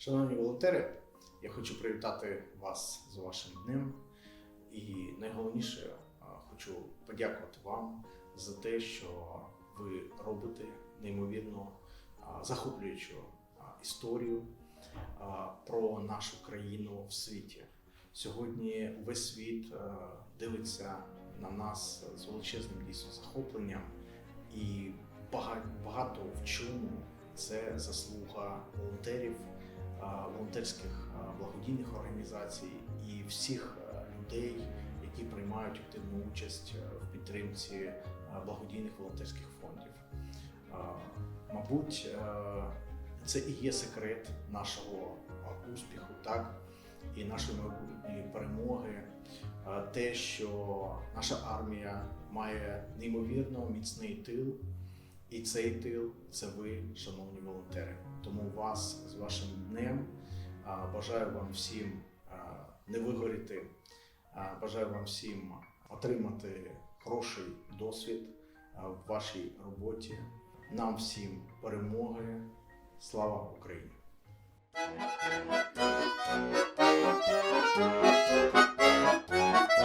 Шановні волонтери, я хочу привітати вас з вашим днем. І найголовніше хочу подякувати вам за те, що ви робите неймовірно захоплюючу історію про нашу країну в світі. Сьогодні весь світ е, дивиться на нас з величезним дійсно захопленням, і багато, в чому це заслуга волонтерів, волонтерських благодійних організацій і всіх людей, які приймають активну участь е, в підтримці благодійних волонтерських фондів. Мабуть, е, це і є секрет нашого успіху, так і нашої перемоги. Е, Те, що наша армія має неймовірно міцний тил, і цей тил це ви, шановні волонтери. Тому вас з вашим бажаю вам всім не вигоріти, бажаю вам всім отримати хороший досвід в вашій роботі. Нам всім перемоги. Слава Україні! Thank хлопці,